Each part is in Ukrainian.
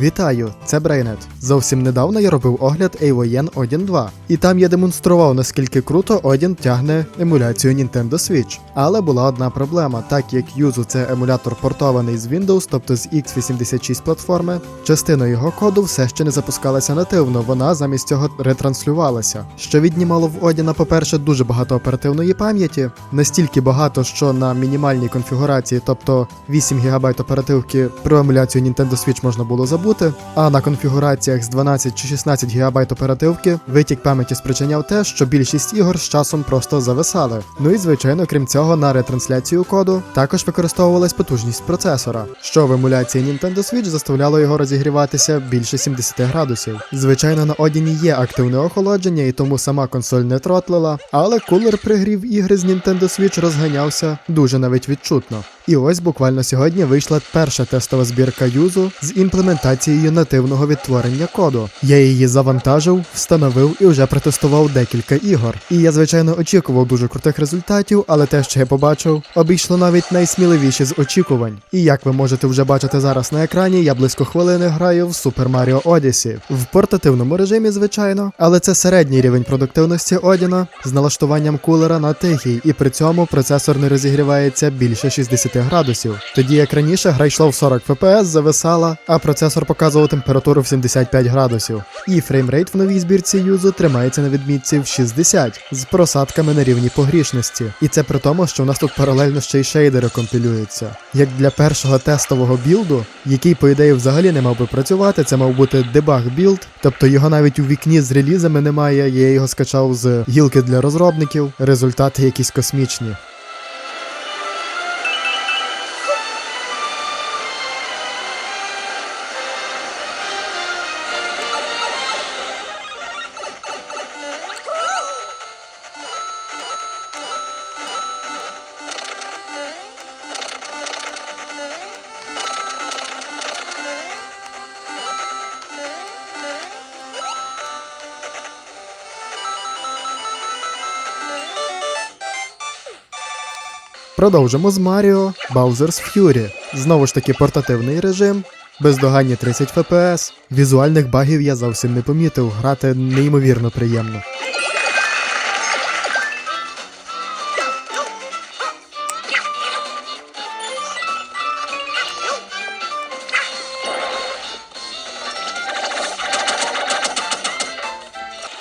Вітаю, це Брейнет. Зовсім недавно я робив огляд AVN Odin 2, і там я демонстрував, наскільки круто Odin тягне емуляцію Nintendo Switch. Але була одна проблема, так як Юзу це емулятор портований з Windows, тобто з x86 платформи, частина його коду все ще не запускалася нативно, вона замість цього ретранслювалася. Що віднімало в Odin, по-перше, дуже багато оперативної пам'яті, настільки багато, що на мінімальній конфігурації, тобто 8 ГБ оперативки про емуляцію Nintendo Switch можна було забути, а на конфігураціях з 12 чи 16 ГБ оперативки витік пам'яті спричиняв те, що більшість ігор з часом просто зависали. Ну і звичайно, крім цього, на ретрансляцію коду також використовувалась потужність процесора, що в емуляції Nintendo Switch заставляло його розігріватися більше 70 градусів. Звичайно, на Одіні є активне охолодження, і тому сама консоль не тротлила, але кулер пригрів ігри з Nintendo Switch розганявся дуже навіть відчутно. І ось буквально сьогодні вийшла перша тестова збірка юзу з імплементацією нативного відтворення коду. Я її завантажив, встановив і вже протестував декілька ігор. І я, звичайно, очікував дуже крутих результатів, але те, що я побачив, обійшло навіть найсміливіші з очікувань. І як ви можете вже бачити зараз на екрані, я близько хвилини граю в Super Mario Odyssey. в портативному режимі, звичайно, але це середній рівень продуктивності Одіна з налаштуванням кулера на тихий, і при цьому процесор не розігрівається більше 60 градусів. Тоді як раніше гра йшла в 40 FPS, зависала, а процесор показував температуру в 75 градусів. І фреймрейт в новій збірці юзу тримається на відмітці в 60 з просадками на рівні погрішності. І це при тому, що у нас тут паралельно ще й шейдери компілюються. Як для першого тестового білду, який, по ідеї, взагалі не мав би працювати, це мав бути дебаг білд, тобто його навіть у вікні з релізами немає. Я його скачав з гілки для розробників. Результати якісь космічні. Продовжимо з Маріо Bowser's Fury. Знову ж таки портативний режим, бездоганні 30 FPS. Візуальних багів я зовсім не помітив, грати неймовірно приємно.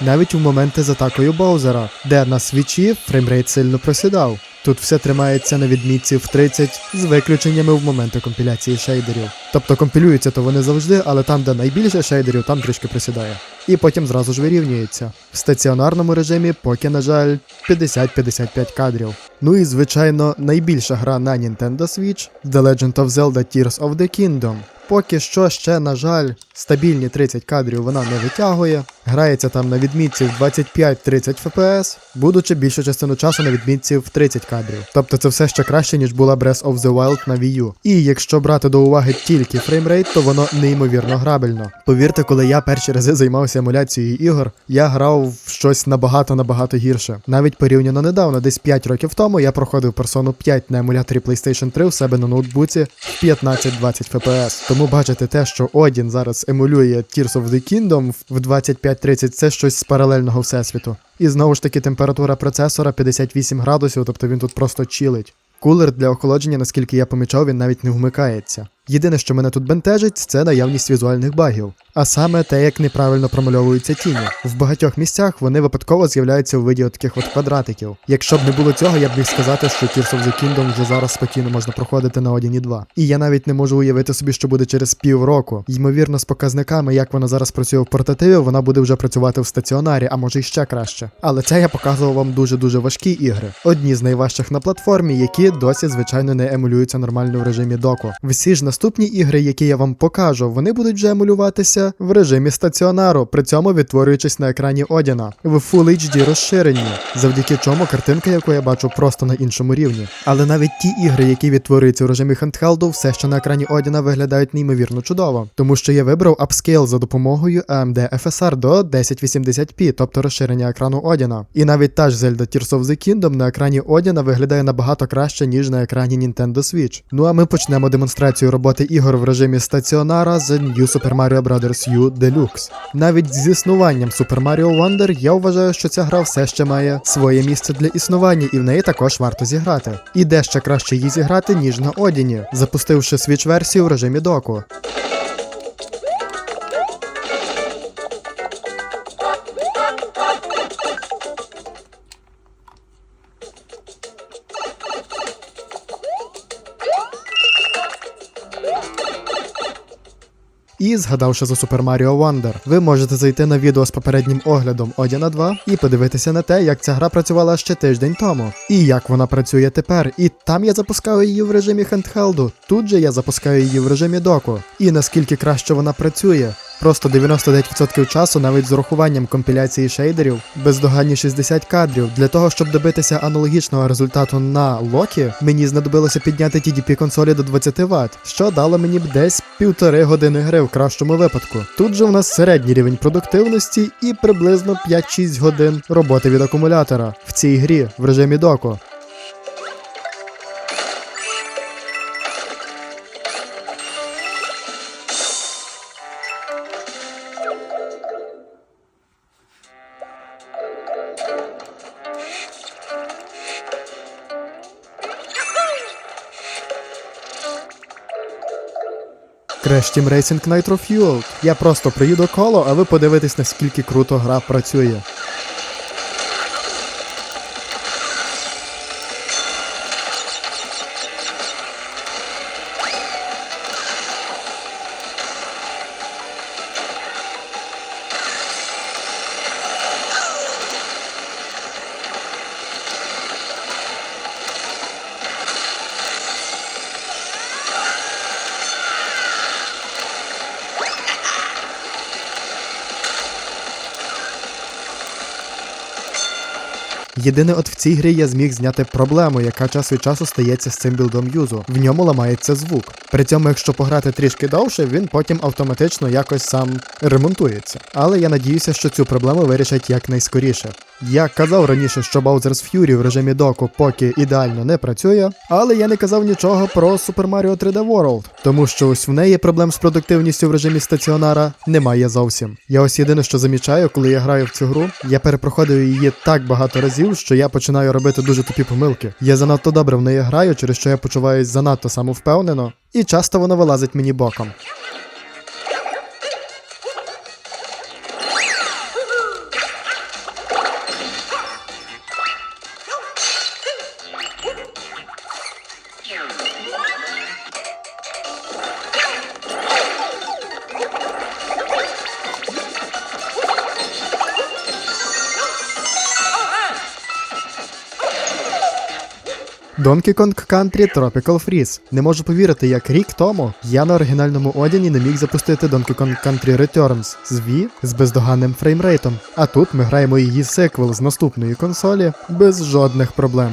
Навіть у моменти з атакою Боузера, де на свічі фреймрейт сильно просідав. Тут все тримається на відмітці в 30 з виключеннями в моменти компіляції шейдерів. Тобто компілюються то вони завжди, але там, де найбільше шейдерів, там трішки присідає. І потім зразу ж вирівнюється. В стаціонарному режимі поки, на жаль, 50-55 кадрів. Ну і звичайно, найбільша гра на Nintendo Switch The Legend of Zelda Tears of the Kingdom. Поки що ще, на жаль, стабільні 30 кадрів вона не витягує. Грається там на відмітці в 25-30 FPS, будучи більшу частину часу на відмітці в 30 кадрів. Тобто це все ще краще, ніж була Breath of the Wild на Wii U. І якщо брати до уваги тільки фреймрейт, то воно неймовірно грабельно. Повірте, коли я перші рази займався емуляцією ігор, я грав в щось набагато набагато гірше. Навіть порівняно недавно, десь 5 років тому, я проходив персону 5 на емуляторі PlayStation 3 в себе на ноутбуці в 15-20 FPS. Тому бачите те, що Одін зараз емулює Tears of the Kingdom в 25-30, це щось з паралельного всесвіту. І знову ж таки температура процесора 58 градусів, тобто він тут просто чилить. Кулер для охолодження, наскільки я помічав, він навіть не вмикається. Єдине, що мене тут бентежить, це наявність візуальних багів, а саме те, як неправильно промальовуються тіні. В багатьох місцях вони випадково з'являються у виді таких от квадратиків. Якщо б не було цього, я б міг сказати, що Tears of the Kingdom вже зараз спокійно можна проходити на Одіні 2. І я навіть не можу уявити собі, що буде через півроку. Ймовірно, з показниками, як вона зараз працює в портативі, вона буде вже працювати в стаціонарі, а може й ще краще. Але це я показував вам дуже дуже важкі ігри. Одні з найважчих на платформі, які досі, звичайно, не емулюються нормально в режимі доку. Всі ж наступні ігри, які я вам покажу, вони будуть вже емулюватися в режимі стаціонару, при цьому відтворюючись на екрані Одіна в Full HD розширенні, завдяки чому картинка, яку я бачу, просто на іншому рівні. Але навіть ті ігри, які відтворюються в режимі хендхелду, все ще на екрані Одіна виглядають неймовірно чудово, тому що я вибрав апскейл за допомогою AMD FSR до 1080p, тобто розширення екрану Одіна. І навіть та ж Zelda Tears of the Kingdom на екрані Одіна виглядає набагато краще, ніж на екрані Nintendo Switch. Ну а ми почнемо демонстрацію роботи роботи ігор в режимі стаціонара з New Super Mario Bros. U Deluxe. Навіть з існуванням Super Mario Wonder я вважаю, що ця гра все ще має своє місце для існування, і в неї також варто зіграти. І де ще краще її зіграти, ніж на Одіні, запустивши Switch версію в режимі доку. Згадавши за Super Mario Wonder, ви можете зайти на відео з попереднім оглядом Одіна 2 і подивитися на те, як ця гра працювала ще тиждень тому, і як вона працює тепер. І там я запускаю її в режимі хендхелду, тут же я запускаю її в режимі доку. І наскільки краще вона працює. Просто 99% часу, навіть з урахуванням компіляції шейдерів, бездоганні 60 кадрів. Для того, щоб добитися аналогічного результату на Локі, мені знадобилося підняти TDP консолі до 20 Вт, що дало мені б десь півтори години гри в кращому випадку. Тут же у нас середній рівень продуктивності і приблизно 5-6 годин роботи від акумулятора в цій грі в режимі доку. Crash Team Racing Nitro Fueled. Я просто приїду коло, а ви подивитесь, наскільки круто гра працює. Єдине, от в цій грі я зміг зняти проблему, яка час від часу стається з цим білдом юзу. В ньому ламається звук. При цьому, якщо пограти трішки довше, він потім автоматично якось сам ремонтується. Але я надіюся, що цю проблему вирішать якнайскоріше. Я казав раніше, що Bowser's Fury в режимі доку поки ідеально не працює, але я не казав нічого про Super Mario 3D World, тому що ось в неї проблем з продуктивністю в режимі стаціонара немає зовсім. Я ось єдине, що замічаю, коли я граю в цю гру, я перепроходив її так багато разів, що я починаю робити дуже тупі помилки. Я занадто добре в неї граю, через що я почуваюсь занадто самовпевнено, і часто воно вилазить мені боком. Donkey Kong Country Tropical Freeze. Не можу повірити, як рік тому я на оригінальному одяні не міг запустити Donkey Kong Country Returns з Wii з бездоганним фреймрейтом. А тут ми граємо її сиквел з наступної консолі без жодних проблем.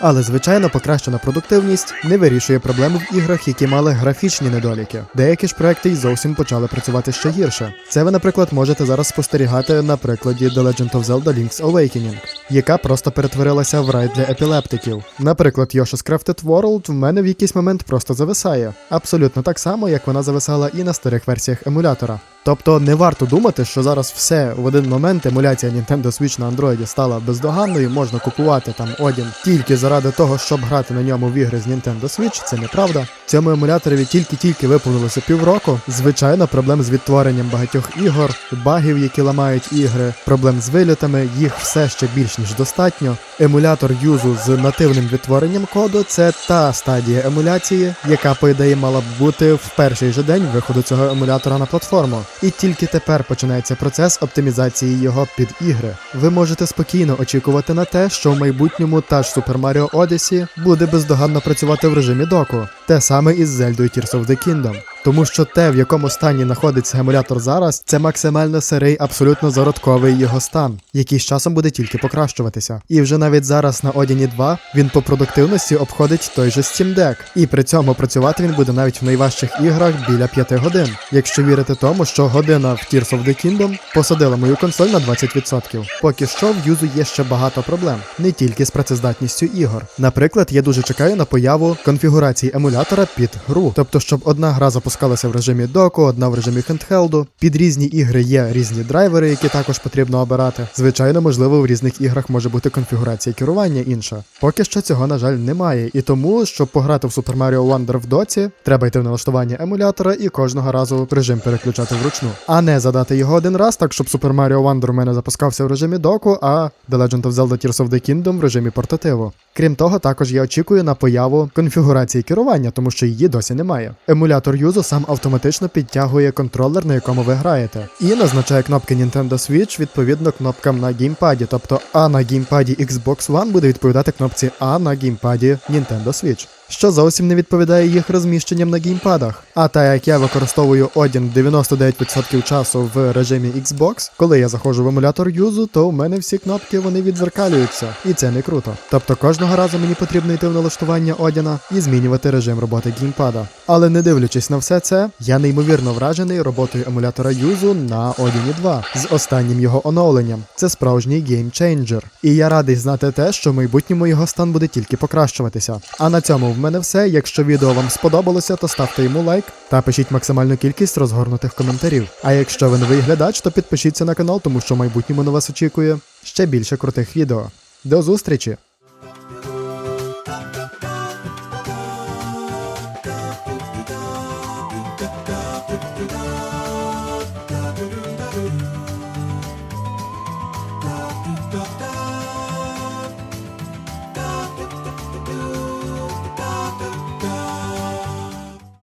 Але звичайно, покращена продуктивність не вирішує проблеми в іграх, які мали графічні недоліки. Деякі ж проекти й зовсім почали працювати ще гірше. Це ви, наприклад, можете зараз спостерігати на прикладі The Legend of Zelda Link's Awakening, яка просто перетворилася в рай для епілептиків. Наприклад, Yoshi's Crafted World в мене в якийсь момент просто зависає, абсолютно так само, як вона зависала і на старих версіях емулятора. Тобто не варто думати, що зараз все в один момент емуляція Nintendo Switch на Android стала бездоганною, можна купувати там Одін тільки заради того, щоб грати на ньому в ігри з Nintendo Switch, це неправда. Цьому емуляторові тільки-тільки виповнилося півроку. Звичайно, проблем з відтворенням багатьох ігор, багів, які ламають ігри, проблем з вилітами, їх все ще більш ніж достатньо. Емулятор юзу з нативним відтворенням коду це та стадія емуляції, яка, по ідеї, мала б бути в перший же день виходу цього емулятора на платформу. І тільки тепер починається процес оптимізації його під ігри. Ви можете спокійно очікувати на те, що в майбутньому та ж Super Mario Odyssey буде бездоганно працювати в режимі доку. Те саме із Зельдою Tears of the Kingdom. Тому що те, в якому стані знаходиться емулятор зараз, це максимально сирий, абсолютно зародковий його стан, який з часом буде тільки покращуватися. І вже навіть зараз на Одіні 2 він по продуктивності обходить той же Steam Deck. І при цьому працювати він буде навіть в найважчих іграх біля 5 годин. Якщо вірити тому, що година в Tears of the Kingdom посадила мою консоль на 20%. Поки що в юзу є ще багато проблем, не тільки з працездатністю ігор. Наприклад, я дуже чекаю на появу конфігурації емулятора під гру, тобто, щоб одна гра запускалася в режимі доку, одна в режимі хендхелду. Під різні ігри є різні драйвери, які також потрібно обирати. Звичайно, можливо, в різних іграх може бути конфігурація керування інша. Поки що цього, на жаль, немає. І тому, щоб пограти в Super Mario Wonder в доці, треба йти в налаштування емулятора і кожного разу режим переключати вручну. А не задати його один раз, так щоб Super Mario Wonder у мене запускався в режимі доку, а The Legend of Zelda Tears of the Kingdom в режимі портативу. Крім того, також я очікую на появу конфігурації керування, тому що її досі немає. Емулятор юзу сам автоматично підтягує контролер, на якому ви граєте, і назначає кнопки Nintendo Switch відповідно кнопкам на геймпаді, тобто А на геймпаді Xbox One буде відповідати кнопці А на геймпаді Nintendo Switch. Що зовсім не відповідає їх розміщенням на геймпадах. А та як я використовую Odin 99% часу в режимі Xbox, коли я заходжу в емулятор юзу, то у мене всі кнопки вони відзеркалюються, і це не круто. Тобто кожного разу мені потрібно йти в налаштування Одіна і змінювати режим роботи геймпада. Але не дивлячись на все це, я неймовірно вражений роботою емулятора юзу на Одіні 2 з останнім його оновленням. Це справжній геймчейнджер. І я радий знати те, що в майбутньому його стан буде тільки покращуватися. А на цьому в мене все. Якщо відео вам сподобалося, то ставте йому лайк та пишіть максимальну кількість розгорнутих коментарів. А якщо ви новий глядач, то підпишіться на канал, тому що в майбутньому на вас очікує ще більше крутих відео. До зустрічі!